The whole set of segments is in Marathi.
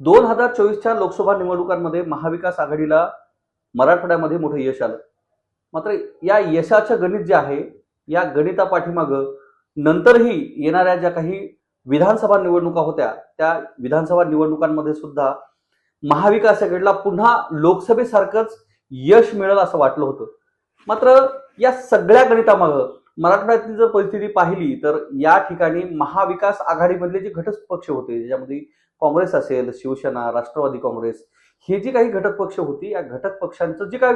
दोन हजार चोवीसच्या लोकसभा निवडणुकांमध्ये महाविकास आघाडीला मराठवाड्यामध्ये मोठं यश आलं. मात्र या यशाचं गणित जे आहे या गणितापाठीमागं नंतरही येणाऱ्या ज्या काही विधानसभा निवडणुका होत्या त्या विधानसभा निवडणुकांमध्ये सुद्धा महाविकास आघाडीला पुन्हा लोकसभेसारखंच यश मिळेल असं वाटलं होतं. मात्र या सगळ्या गणितामागं मराठवाड्यातली जर परिस्थिती पाहिली तर या ठिकाणी महाविकास आघाडीमधले जे घटक पक्ष होते ज्याच्यामध्ये काँग्रेस असेल शिवसेना राष्ट्रवादी काँग्रेस हे जी काही घटक पक्ष होती या घटक पक्षांचं जे काय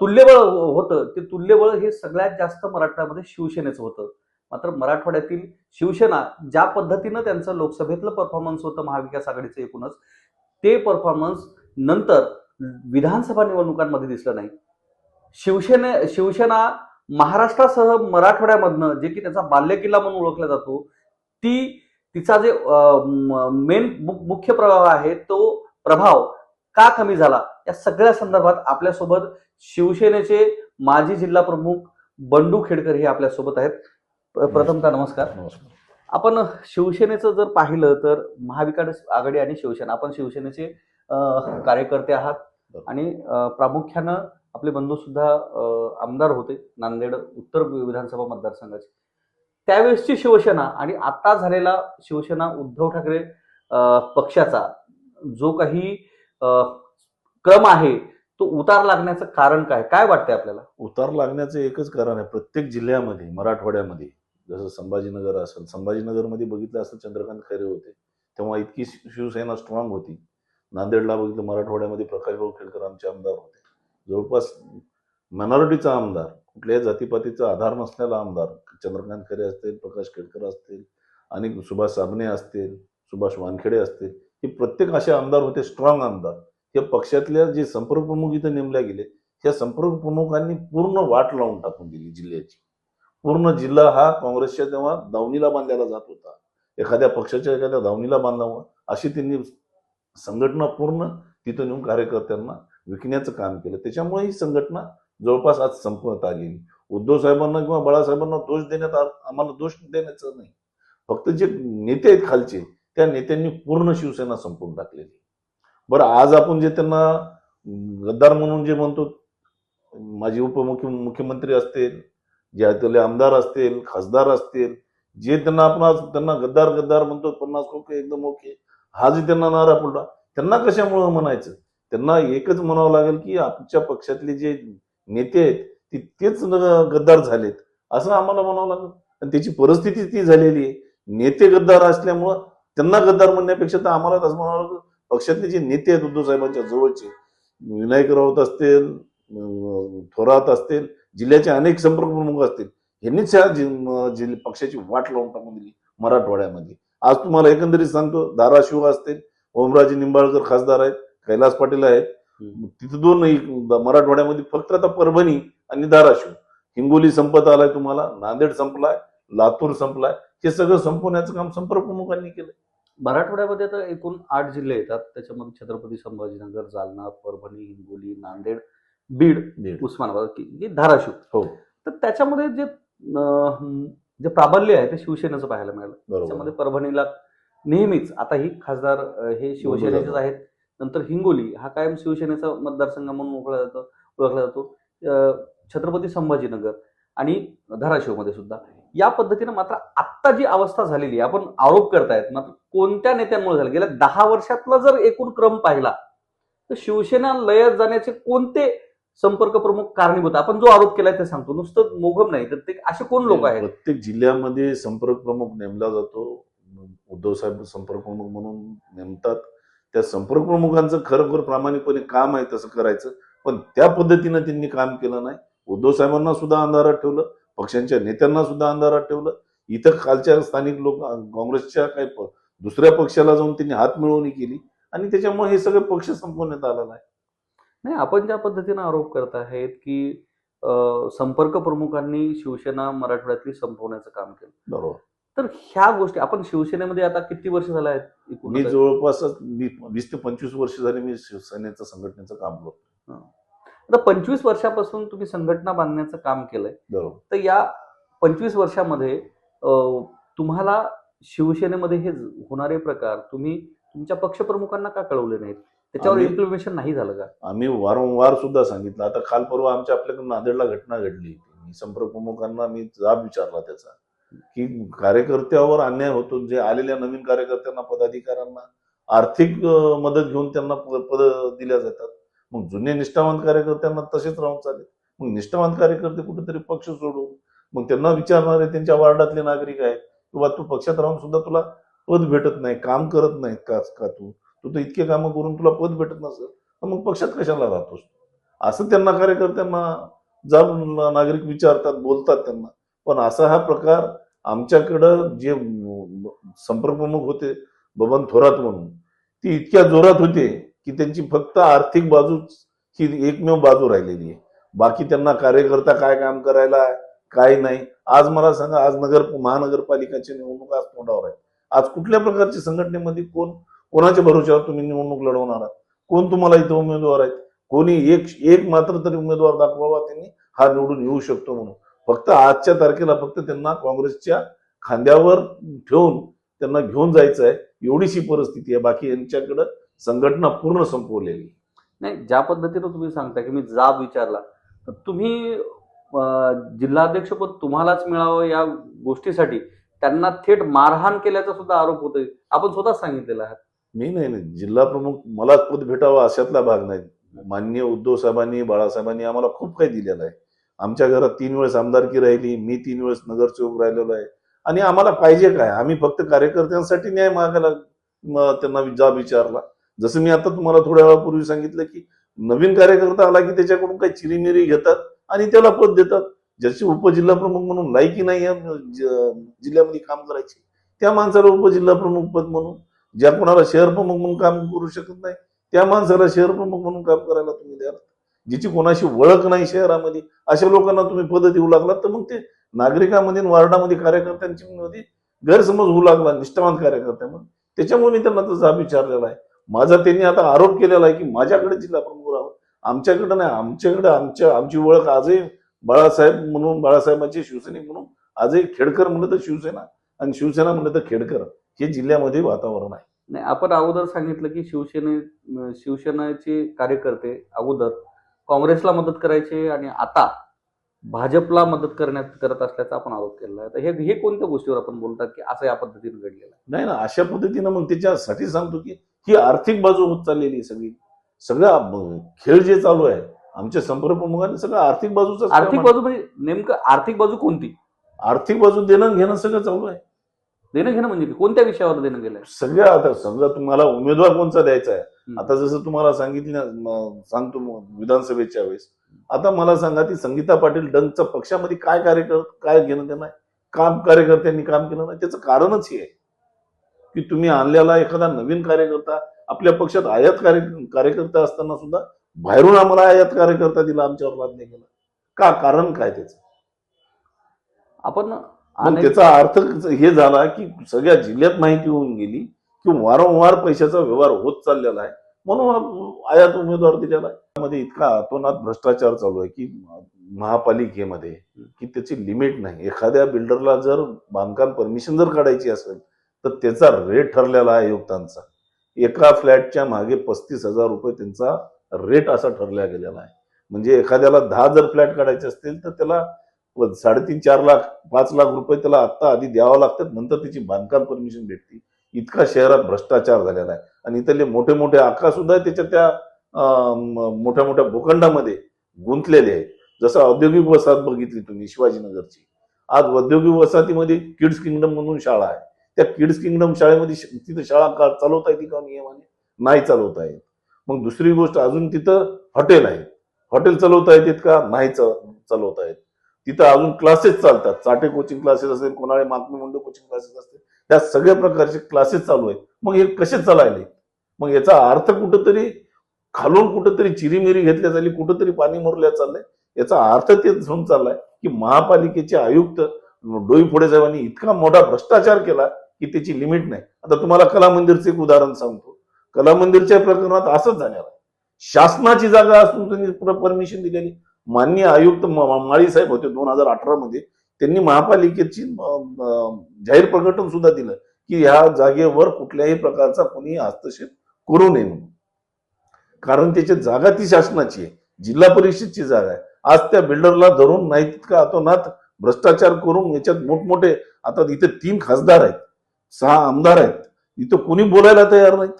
तुल्यबळ हो, होतं ते तुल्यबळ हे सगळ्यात जास्त मराठवाड्यामध्ये शिवसेनेचं होतं. मात्र मराठवाड्यातील शिवसेना ज्या पद्धतीनं त्यांचं लोकसभेतलं परफॉर्मन्स होतं महाविकास आघाडीचं एकूणच ते परफॉर्मन्स नंतर विधानसभा निवडणुकांमध्ये दिसलं नाही. शिवसेने शिवसेना महाराष्ट्रासह मराठवाड्यामधनं जे की त्याचा बाल्यकिल्ला म्हणून ओळखला जातो ती तिचा जे मेन मुख्य प्रभाव आहे तो प्रभाव का कमी झाला? या सगळ्या संदर्भात आपल्यासोबत शिवसेनेचे माजी जिल्हा प्रमुख बंडू खेडकर हे आपल्यासोबत आहेत. प्रथमतः नमस्कार. नमस्कार. आपण शिवसेनेचं जर पाहिलं तर महाविकास आघाडी आणि शिवसेना आपण शिवसेनेचे कार्यकर्ते आहात. आणि प्रामुख्यानं आपले बंधू सुद्धा आमदार होते. नांदेड उत्तर विधानसभा मतदारसंघाचे. त्यावेळेसची शिवसेना आणि आता झालेला शिवसेना उद्धव ठाकरे पक्षाचा जो काही क्रम आहे तो उतार लागण्याचं कारण काय? काय वाटतंय आपल्याला? उतार लागण्याचं एकच कारण आहे. प्रत्येक जिल्ह्यामध्ये मराठवाड्यामध्ये जसं संभाजीनगर असेल संभाजीनगरमध्ये बघितलं असं चंद्रकांत खैरे होते. तेव्हा इतकी शि- शिवसेना स्ट्रॉंग होती. नांदेडला बघितलं मराठवाड्यामध्ये प्रकाशभाऊ खेडकर आमचे आमदार होते. जवळपास मायनॉरिटीचा आमदार कुठल्याही जातीपातीचा आधार नसलेला आमदार चंद्रकांत खरे असतील प्रकाश खेडकर असतील आणि सुभाष साबणे असतील सुभाष वानखेडे असतील हे प्रत्येक असे आमदार होते स्ट्रॉंग आमदार. हे पक्षातल्या जे संपर्क प्रमुख इथं नेमल्या गेले त्या संपर्क प्रमुखांनी पूर्ण वाट लावून टाकून दिली जिल्ह्याची. पूर्ण जिल्हा हा काँग्रेसच्या तेव्हा दावणीला बांधलेला जात होता. एखाद्या पक्षाच्या एखाद्या दावणीला बांधावं अशी त्यांनी संघटना पूर्ण तिथं नेऊन कार्यकर्त्यांना विकण्याचं काम केलं. त्याच्यामुळे ही संघटना जवळपास आज संपवत आली उद्धव साहेबांना किंवा बाळासाहेबांना दोष देण्यात आम्हाला दोष देण्याचं नाही. फक्त जे नेते आहेत खालचे त्या नेत्यांनी पूर्ण शिवसेना संपून टाकलेली बरं आज आपण जे त्यांना गद्दार म्हणून जे म्हणतो माजी उपमुख्य मुख्यमंत्री असतील जे आतले आमदार असतील खासदार असतील जे त्यांना आपण आज त्यांना गद्दार गद्दार म्हणतो पन्नास ओके एकदम ओके. हा जे त्यांना नारा पडला त्यांना कशामुळं म्हणायचं? त्यांना एकच म्हणावं लागेल की आमच्या पक्षातले जे नेते आहेत तितकेच गद्दार झालेत. असं आम्हाला म्हणावं लागलं. आणि त्याची परिस्थिती ती झालेली आहे. नेते गद्दार असल्यामुळं त्यांना गद्दार म्हणण्यापेक्षा तर आम्हाला तसं म्हणावं लागलं. पक्षातले जे नेते आहेत उद्धव साहेबांच्या जवळचे विनायक राऊत असतील थोरात असतील जिल्ह्याचे अनेक संपर्क प्रमुख असतील यांनीच ह्या जि- जिल्ह- पक्षाची वाट लावून टाकून दिली मराठवाड्यामध्ये. आज तुम्हाला एकंदरीत सांगतो धाराशिव असतील ओमराजे निंबाळकर खासदार आहेत कैलास पाटील आहेत तिथं दोन मराठवाड्यामध्ये फक्त आता परभणी आणि धाराशिव. हिंगोली संपत आलाय तुम्हाला नांदेड संपलाय लातूर संपलाय. हे सगळं संपवण्याचं काम संपर्क प्रमुखांनी केलं मराठवाड्यामध्ये तर एकूण आठ जिल्हे येतात. त्याच्यामध्ये छत्रपती संभाजीनगर जालना परभणी हिंगोली नांदेड बीड. उस्मानाबाद धाराशिव. हो. तर त्याच्यामध्ये जे जे प्राबल्य आहे ते शिवसेनेचं पाहायला मिळालं. त्याच्यामध्ये परभणीला नेहमीच आता ही खासदार हे शिवसेनेचेच. आहेत. नंतर हिंगोली हा कायम शिवसेनेचा मतदारसंघ म्हणून ओळखला जातो ओळखला जातो. छत्रपती संभाजीनगर आणि धाराशिवमध्ये सुद्धा. या पद्धतीनं मात्र आत्ता जी अवस्था झालेली आहे आपण आरोप करतायत मात्र कोणत्या नेत्यांमुळे झालं? गेल्या दहा वर्षातला जर एकूण क्रम पाहिला तर शिवसेना लयत जाण्याचे कोणते संपर्क प्रमुख कारणीभूत आपण जो आरोप केलाय ते सांगतो. नुसतं मोघम नाही तर ते असे कोण लोक आहेत? प्रत्येक जिल्ह्यामध्ये संपर्क प्रमुख नेमला जातो. उद्धव साहेब संपर्क प्रमुख म्हणून नेमतात. त्या संपर्क प्रमुखांचं खरोखर प्रामाणिकपणे काम आहे तसं करायचं पण त्या पद्धतीनं त्यांनी काम केलं नाही. उद्धव साहेबांना सुद्धा अंधारात ठेवलं पक्षांच्या नेत्यांना सुद्धा अंधारात ठेवलं. इथं खालच्या स्थानिक लोक काँग्रेसच्या काही दुसऱ्या पक्षाला जाऊन त्यांनी हात मिळवणी केली आणि त्याच्यामुळे हे सगळे पक्ष संपवण्यात आलं नाही नाही आपण ज्या पद्धतीनं आरोप करत आहेत की संपर्क प्रमुखांनी शिवसेना मराठवाड्यातली संपवण्याचं काम केलं. बरोबर. तर ह्या गोष्टी आपण शिवसेनेमध्ये आता किती वर्ष झालं आहेत मी? जवळपास मी वीस ते पंचवीस वर्ष झाले मी शिवसेनेचं संघटनेचं काम करतो आता पंचवीस वर्षापासून तुम्ही संघटना बांधण्याचं काम केलंय. तर या पंचवीस वर्षामध्ये तुम्हाला शिवसेनेमध्ये हे होणारे प्रकार तुम्ही तुमच्या पक्षप्रमुखांना का कळवले नाहीत? त्याच्यावर इम्प्लिमेंटेशन नाही झालं का? आम्ही वारंवार सुद्धा सांगितलं. आता काल परवा आमच्या आपल्याकडे नांदेडला घटना घडली. मी संपर्क प्रमुखांना मी जाब विचारला त्याचा. की कार्यकर्त्यावर अन्याय होतो जे आलेल्या नवीन कार्यकर्त्यांना पदाधिकाऱ्यांना आर्थिक मदत घेऊन त्यांना पद दिल्या जातात. मग जुने निष्ठावंत कार्यकर्त्यांना तसेच राहून चालेल. मग निष्ठावंत कार्यकर्ते कुठेतरी पक्ष सोडून मग त्यांना विचारणारे त्यांच्या वार्डातले नागरिक आहेत किंवा तू पक्षात राहून सुद्धा तुला पद भेटत नाही काम करत नाही का का तू? तू तर इतके कामं करून तुला पद भेटत नसेल तर मग पक्षात कशाला राहतोस? असं त्यांना कार्यकर्त्यांना जाऊन नागरिक विचारतात बोलतात त्यांना. पण असा हा प्रकार आमच्याकडं जे संपर्कप्रमुख होते बबन थोरात म्हणून ती इतक्या जोरात होते की त्यांची फक्त आर्थिक बाजूच ही एकमेव बाजू राहिलेली आहे. बाकी त्यांना कार्यकर्ता काय काम करायला आहे, काय नाही. आज मला सांगा आज नगर महानगरपालिकाची निवडणूक आज तोंडावर आहे. आज कुठल्या प्रकारची संघटनेमध्ये कोण कोणाच्या भरोश्यावर तुम्ही निवडणूक लढवणार आहात? कोण तुम्हाला इथं उमेदवार आहेत? कोणी एक एक मात्र तरी उमेदवार दाखवावा त्यांनी हा निवडून येऊ शकतो म्हणून. फक्त आजच्या तारखेला फक्त त्यांना काँग्रेसच्या खांद्यावर ठेवून त्यांना घेऊन जायचं आहे एवढीशी परिस्थिती आहे. बाकी यांच्याकडं संघटना पूर्ण संपवलेली. नाही ज्या पद्धतीनं तुम्ही सांगता की मी जाब विचारला तर तुम्ही जिल्हाध्यक्षपद तुम्हालाच मिळावं या गोष्टीसाठी त्यांना थेट मारहाण केल्याचा सुद्धा आरोप होतोय. आपण स्वतः सांगितलेला आहे. मी नाही नाही. जिल्हा प्रमुख मला पद भेटावं अशातला भाग नाही. माननीय उद्धव साहेबांनी बाळासाहेबांनी आम्हाला खूप काही दिलेलं आहे. आमच्या घरात तीन वेळेस आमदारकी राहिली मी तीन वेळेस नगरसेवक राहिलेलो आहे. आणि आम्हाला पाहिजे काय? आम्ही फक्त कार्यकर्त्यांसाठी न्याय मागायला त्यांना जा विचारला. जसं मी आता तुम्हाला थोड्या वेळापूर्वी सांगितलं की नवीन कार्यकर्ता आला की त्याच्याकडून काही चिरीमिरी घेतात आणि त्याला पद देतात. ज्याची उपजिल्हा प्रमुख म्हणून लायकी नाही जिल्ह्यामध्ये काम करायची. त्या माणसाला उपजिल्हा प्रमुख पद म्हणून ज्या कोणाला शहर प्रमुख म्हणून काम करू शकत नाही त्या माणसाला शहर प्रमुख म्हणून काम करायला तुम्ही द्याल जिची कोणाशी ओळख नाही शहरामध्ये अशा लोकांना तुम्ही पद देऊ लागलात तर मग ते नागरिकांमध्ये वार्डामध्ये कार्यकर्त्यांची मध्ये गैरसमज होऊ लागला निष्ठावान कार्यकर्त्यामध्ये त्याच्यामुळे मी त्यांना तसा विचारलेला आहे. माझा त्यांनी आता आरोप केलेला आहे की माझ्याकडे जिल्हा प्रमुख राहावं. आमच्याकडे नाही आमच्याकडे आमच्या आमची ओळख आजही बाळासाहेब म्हणून बाळासाहेबांचे शिवसैनिक म्हणून आजही खेडकर म्हणलं तर शिवसेना आणि शिवसेना म्हणलं तर खेडकर. हे जिल्ह्यामध्ये वातावरण आहे. नाही आपण अगोदर सांगितलं की शिवसेने शिवसेनेचे कार्यकर्ते अगोदर काँग्रेसला मदत करायचे आणि आता भाजपला मदत करण्यात करत असल्याचा आपण आरोप केला आहे. तर हे हे कोणत्या गोष्टीवर आपण बोलतात की असं या पद्धतीने घडलेलं आहे? नाही ना अशा पद्धतीनं मग त्याच्यासाठी सांगतो की ही आर्थिक बाजू होत चाललेली आहे सगळी. सगळा खेळ जे चालू आहे आमच्या संपर्क प्रमुखांनी सगळं आर्थिक बाजूच आर्थिक बाजू म्हणजे नेमकं आर्थिक बाजू कोणती? आर्थिक बाजू देणं घेणं सगळं चालू आहे. देणं घेणं म्हणजे कोणत्या विषयावर देणं गेलंय? सगळ्या आता समजा तुम्हाला उमेदवार कोणचा द्यायचा आहे. आता जसं तुम्हाला सांगितलं सांगतो विधानसभेच्या वेळेस. आता मला सांगा ती संगीता पाटील डंगच्या पक्षामध्ये काय कार्यकर काय घेणं आहे? काम कार्यकर्त्यांनी काम केलं नाही त्याचं कारणच हे आहे. की तुम्ही आणलेला एखादा नवीन कार्यकर्ता आपल्या पक्षात आयात कार्य कार्यकर्ता असताना सुद्धा बाहेरून आम्हाला आयात कार्यकर्ता दिला आमच्यावर लादणे गेला का? कारण काय त्याचं? आपण त्याचा अर्थ हे झाला की सगळ्या जिल्ह्यात माहिती होऊन गेली. की वारंवार पैशाचा व्यवहार होत चाललेला आहे. म्हणून आयात उमेदवार दिलेला आहे त्यामध्ये इतका अतोनात भ्रष्टाचार चालू आहे की महापालिकेमध्ये की त्याची लिमिट नाही. एखाद्या बिल्डरला जर बांधकाम परमिशन जर काढायची असेल तर त्याचा रेट ठरलेला आहे आयुक्तांचा एका फ्लॅटच्या मागे पस्तीस हजार रुपये त्यांचा रेट असा ठरला गेलेला आहे. म्हणजे एखाद्याला दहा जर फ्लॅट काढायचे असतील तर त्याला साडेतीन चार लाख पाच लाख रुपये त्याला आत्ता आधी द्यावं लागतात नंतर त्याची बांधकाम परमिशन भेटते. इतका शहरात भ्रष्टाचार झालेला आहे. आणि इथले मोठे मोठे आका सुद्धा त्याच्या त्या मोठ्या मोठ्या भूखंडामध्ये गुंतलेले आहेत. जसं औद्योगिक वसाहत बघितली तुम्ही शिवाजीनगरची. आज औद्योगिक वसाहतीमध्ये किड्स किंगडम म्हणून शाळा आहे. त्या किड्स किंगडम शाळेमध्ये तिथं शाळा का चालवता येते का नियमाने? नाही चालवता येत. मग दुसरी गोष्ट अजून तिथं हॉटेल आहे हॉटेल चालवता येतात का? नाही चालवता येत. तिथं अजून क्लासेस चालतात. चाटे कोचिंग क्लासेस असेल कोणाळे मागणी मुंडे कोचिंग क्लासेस असतील त्या सगळ्या प्रकारचे क्लासेस चालू आहेत. मग हे कसे चालायले? मग याचा अर्थ कुठंतरी खालून कुठंतरी चिरीमिरी घेतल्या झाली कुठंतरी पाणी मुरल्या चाललंय. याचा अर्थ तेच होऊन चाललाय की महापालिकेचे आयुक्त डोई फुडे साहेबांनी इतका मोठा भ्रष्टाचार केला की त्याची लिमिट नाही. आता तुम्हाला कला मंदिरचं एक उदाहरण सांगतो. कला मंदिरच्या प्रकरणात असंच जाणार आहे. शासनाची जागा असून त्यांनी परमिशन दिलेली. माननीय आयुक्त माळी साहेब होते दोन हजार अठरा मध्ये त्यांनी महापालिकेची जाहीर प्रकटन सुद्धा दिलं की ह्या जागेवर कुठल्याही प्रकारचा कोणी हस्तक्षेप करू नये म्हणून. कारण त्याची जागा ती शासनाची आहे. जिल्हा परिषदची जागा आहे. आज त्या बिल्डरला धरून नाही तितका अतोनात भ्रष्टाचार करून याच्यात मोठमोठे आता इथे तीन खासदार आहेत सहा आमदार आहेत. इथं कोणी बोलायला तयार नाहीत.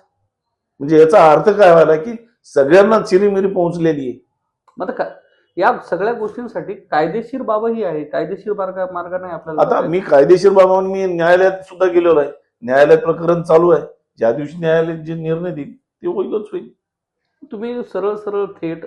म्हणजे याचा अर्थ काय व्हायला की सगळ्यांना चिरीमिरी पोहोचलेली आहे. मग या सगळ्या गोष्टींसाठी कायदेशीर बाबही आहे. कायदेशीर मार्ग मार्गाने आपल्याला आता मी कायदेशीर बाबा मी न्यायालयात सुद्धा गेलेलो आहे. न्यायालयात प्रकरण चालू आहे. ज्या दिवशी न्यायालय जे निर्णय देईल ते होईलच होईल. तुम्ही सरळ सरळ थेट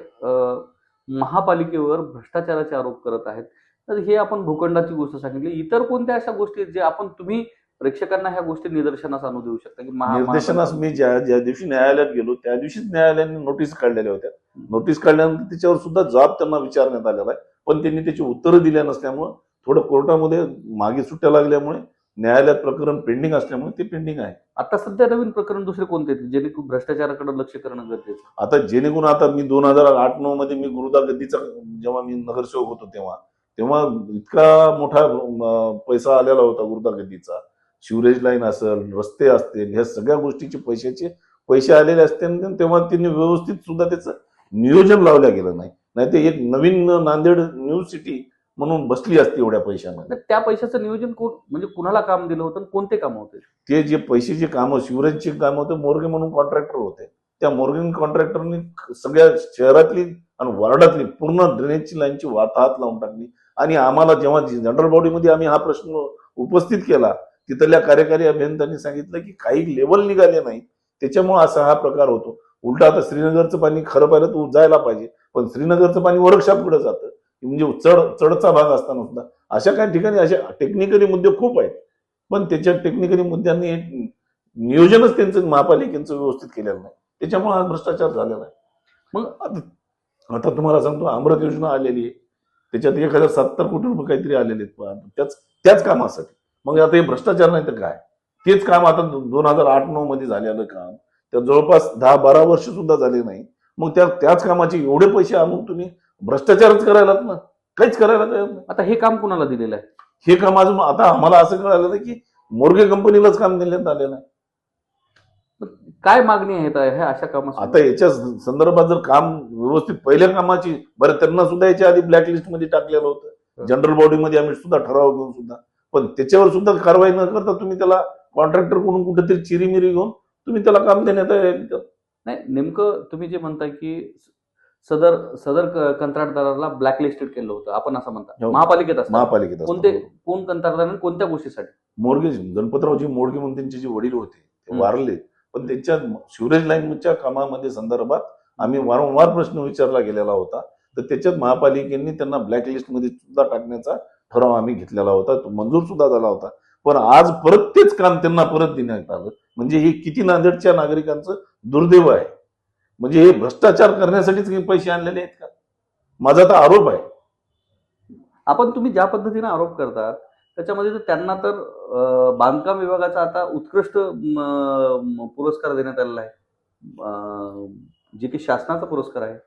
महापालिकेवर भ्रष्टाचाराचे आरोप करत आहेत. तर हे आपण भूखंडाची गोष्ट सांगितली. इतर कोणत्या अशा गोष्टी आहेत जे आपण तुम्ही प्रेक्षकांना ह्या गोष्टी निदर्शनास आणू देऊ शकता की महा- निर्देशनास मी ज्या ज्या दिवशी न्यायालयात गेलो त्या दिवशीच न्यायालयाने नोटीस काढलेल्या होत्या. नोटीस काढल्यानंतर त्याच्यावर सुद्धा जबाब त्यांना विचारण्यात आलेला आहे. पण त्यांनी त्याची उत्तरं दिल्या नसल्यामुळं थोडं कोर्टामध्ये मागे सुट्ट्या लागल्यामुळे न्यायालयात प्रकरण पेंडिंग असल्यामुळे ते पेंडिंग आहे. आता सध्या नवीन प्रकरण दुसरे कोणते आहेत? जेणेकरून भ्रष्टाचाराकडे लक्ष करणं गरजेचं आता जेणेकरून आता मी दोन हजार आठ नऊ मध्ये मी गुरुदा गद्दीचा जेव्हा मी नगरसेवक होतो तेव्हा तेव्हा इतका मोठा अं, पैसा आलेला होता गुरुदा गद्दीचा. शिवरेज लाईन असेल रस्ते असतील ह्या सगळ्या गोष्टीचे पैशाचे पैसे आलेले असते तेव्हा त्यांनी व्यवस्थित सुद्धा त्याचं नियोजन लावलं गेलं नाही. नाही ते एक नवीन नांदेड न्यू सिटी म्हणून बसली असती एवढ्या पैशामध्ये. त्या पैशाचं नियोजन कोण म्हणजे कुणाला काम दिलं होतं कोणते काम होते? ते जे पैशाची कामं शिवराजची कामं होते मोर्गे म्हणून कॉन्ट्रॅक्टर होते. त्या मोर्गन कॉन्ट्रॅक्टरनी सगळ्या शहरातली आणि वार्डातली पूर्ण ड्रेनेजची लाईनची वाताहत लावून टाकली. आणि आम्हाला जेव्हा जनरल बॉडीमध्ये आम्ही हा प्रश्न उपस्थित केला तिथल्या कार्यकारी अभियंत्यांनी सांगितलं की काही लेवल निघाले नाही त्याच्यामुळे असा हा प्रकार होतो. उलट आता श्रीनगरचं पाणी खरं पाहिलं तर जायला पाहिजे पण श्रीनगरचं पाणी वर्कशॉपकडे जातं. म्हणजे चढ चढचा भाग असताना सुद्धा. अशा काही ठिकाणी असे टेक्निकली मुद्दे खूप आहेत. पण त्याच्या टेक्निकली मुद्द्यांनी एक नियोजनच त्यांचं महापालिकेचं व्यवस्थित केलेलं नाही. त्याच्यामुळे हा भ्रष्टाचार झालेला आहे मग आता आता तुम्हाला सांगतो अमृत योजना आलेली आहे. त्याच्यात एक हजार सत्तर कोटी रुपये काहीतरी आलेले आहेत. त्याच त्याच कामासाठी. मग आता हे भ्रष्टाचार नाही तर काय? तेच काम आता दोन हजार आठ नऊ मध्ये झालेलं काम. त्या जवळपास दहा बारा वर्ष सुद्धा झाले नाही. मग त्या त्याच कामाचे एवढे पैसे आणून तुम्ही भ्रष्टाचारच करायला ना? काहीच करायला तयार नाही. आता हे काम कुणाला दिलेलं आहे? हे काम अजून आता आम्हाला असं कळालं की मोर्गे कंपनीलाच काम देण्यात आलेलं आहे. काय मागणी आहेत ह्या अशा कामासाठी आता याच्या संदर्भात जर काम व्यवस्थित पहिल्या कामाची बरं त्यांना सुद्धा याच्या आधी ब्लॅकलिस्टमध्ये टाकलेलं होतं. जनरल बॉडीमध्ये आम्ही सुद्धा ठराव घेऊन सुद्धा पण त्याच्यावर सुद्धा कारवाई न करता तुम्ही त्याला कॉन्ट्रॅक्टरकडून कुठेतरी चिरीमिरी घेऊन तुम्ही त्याला काम देण्यात नाही नेमकं तुम्ही जे म्हणताय की सदर सदर कंत्राटदाराला ब्लॅकलिस्टेड केलं होतं आपण असं म्हणता हो. महापालिकेत महापालिकेत कोणते. कोण कंत्राटदार कोणत्या गोष्टीसाठी मोर्गे गणपतरावजी मोडगे म्हणून त्यांचे जे वडील होते ते. वारले पण त्यांच्या शिवरेज लाईनच्या कामामध्ये संदर्भात आम्ही वारंवार प्रश्न विचारला गेलेला होता तर त्याच्यात महापालिकेने त्यांना ब्लॅकलिस्टमध्ये सुद्धा टाकण्याचा ठराव आम्ही घेतलेला होता तो मंजूर सुद्धा झाला होता. पण आज परत तेच काम त्यांना परत देण्यात आलं. म्हणजे हे किती नांदेडच्या नागरिकांचं दुर्दैव आहे. म्हणजे हे भ्रष्टाचार करण्यासाठीच पैसे आणलेले आहेत का? माझा तर आरोप आहे. आपण तुम्ही ज्या पद्धतीने आरोप करतात त्याच्यामध्ये तर त्यांना तर बांधकाम विभागाचा आता उत्कृष्ट पुरस्कार देण्यात आलेला आहे. जे की शासनाचा पुरस्कार आहे.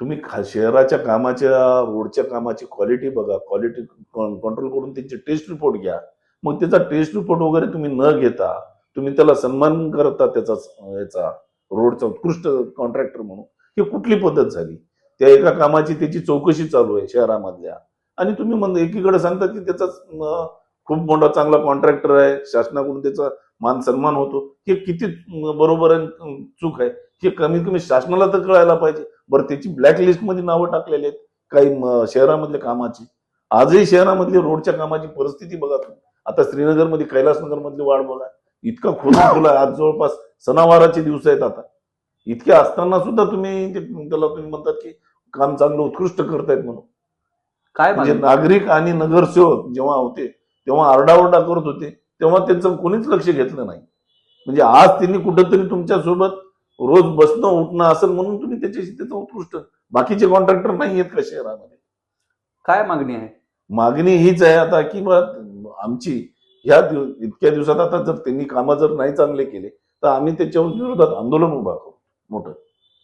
तुम्ही खा- शहराच्या कामाच्या रोडच्या कामाची क्वालिटी बघा. क्वालिटी कंट्रोल करून त्यांची टेस्ट रिपोर्ट घ्या. मग त्याचा टेस्ट रिपोर्ट वगैरे तुम्ही न घेता तुम्ही त्याला सन्मान करता त्याचा याचा रोडचा उत्कृष्ट कॉन्ट्रॅक्टर म्हणून. ही कुठली पद्धत झाली? त्या एका कामाची त्याची चौकशी चालू आहे शहरामधल्या. आणि तुम्ही मग एकीकडे सांगता की त्याचा खूप मोठा चांगला कॉन्ट्रॅक्टर आहे. शासनाकडून त्याचा मान सन्मान होतो. हे किती बरोबर चूक आहे. हे कमीत कमी शासनाला तर कळायला पाहिजे. बरं त्याची ब्लॅक लिस्टमध्ये नावं टाकलेली आहेत. काही शहरामधल्या कामाची. आजही शहरामधली रोडच्या कामाची परिस्थिती बघा तुम्ही. आता श्रीनगरमध्ये कैलासनगर मधली वाढ बघा. इतका खोदून खुला आज जवळपास सणावाराचे दिवस आहेत आता. इतके असताना सुद्धा तुम्ही त्याला तुम्ही म्हणतात की काम चांगलं उत्कृष्ट करतायत म्हणून. काय म्हणजे नागरिक आणि नगरसेवक जेव्हा होते तेव्हा आरडाओरडा करत होते. तेव्हा त्यांचं कोणीच लक्ष घेतलं नाही. म्हणजे आज त्यांनी कुठंतरी तुमच्यासोबत रोज बसणं उठणं असेल म्हणून तुम्ही त्याच्याशी त्याचं उत्कृष्ट. बाकीचे कॉन्ट्रॅक्टर नाही आहेत का शहरामध्ये? काय मागणी आहे? मागणी हीच आहे आता की बा आमची ह्या दिव- इतक्या दिवसात आता जर त्यांनी कामं जर नाही चांगले केले तर आम्ही त्याच्या विरोधात आंदोलन उभा करू. मोठं.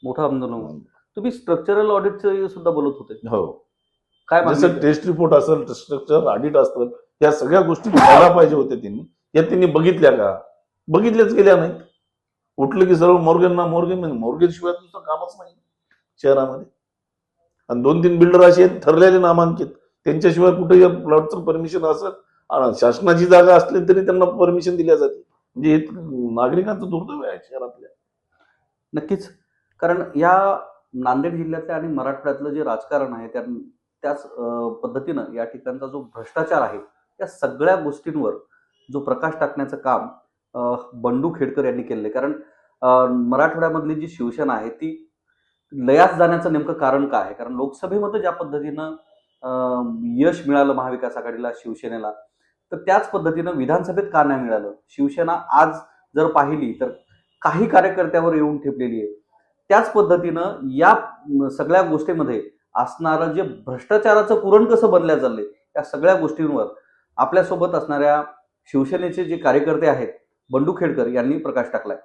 मोठं आंदोलन तुम्ही स्ट्रक्चरल ऑडिटचं सुद्धा बोलत होते. हो. काय टेस्ट रिपोर्ट असेल स्ट्रक्चर ऑडिट असेल या सगळ्या गोष्टी घ्यायला पाहिजे होत्या त्यांनी. या त्यांनी बघितल्या का? बघितल्याच गेल्या नाहीत. उठलं की सर्व मॉर्गन ना मॉर्गन मॉर्गन म्हणजे शिवाय तुमचं कामच नाही शहरामध्ये. आणि दोन तीन बिल्डर असे आहेत ठरलेले नामांकित. त्यांच्याशिवाय कुठे या प्लॉटचं परमिशन असत. शासनाची जागा असली तरी त्यांना परमिशन दिल्या जाते. म्हणजे हे नागरिकांचं दुर्दैव आहे शहरातल्या. नक्कीच. कारण या नांदेड जिल्ह्यातल्या आणि मराठवाड्यातलं जे राजकारण आहे त्या त्याच पद्धतीनं या ठिकाणचा जो भ्रष्टाचार आहे या सगळ्या गोष्टींवर जो प्रकाश टाकण्याचं काम बंडू खेडकर यांनी केलेलं आहे. कारण मराठवाड्यामधली जी शिवसेना आहे ती लयास जाण्याचं नेमकं कारण काय आहे? कारण लोकसभेमध्ये ज्या पद्धतीनं यश मिळालं महाविकास आघाडीला शिवसेनेला तर त्याच पद्धतीनं विधानसभेत का नाही मिळालं? शिवसेना आज जर पाहिली तर काही कार्यकर्त्यावर येऊन ठेपलेली आहे. त्याच पद्धतीनं या सगळ्या गोष्टीमध्ये असणारं जे भ्रष्टाचाराचं पुरण कसं बनल्या चाललंय या सगळ्या गोष्टींवर आपल्यासोबत असणाऱ्या शिवसेनेचे जे कार्यकर्ते आहेत बंडू खेडकर यांनी प्रकाश टाकलाय.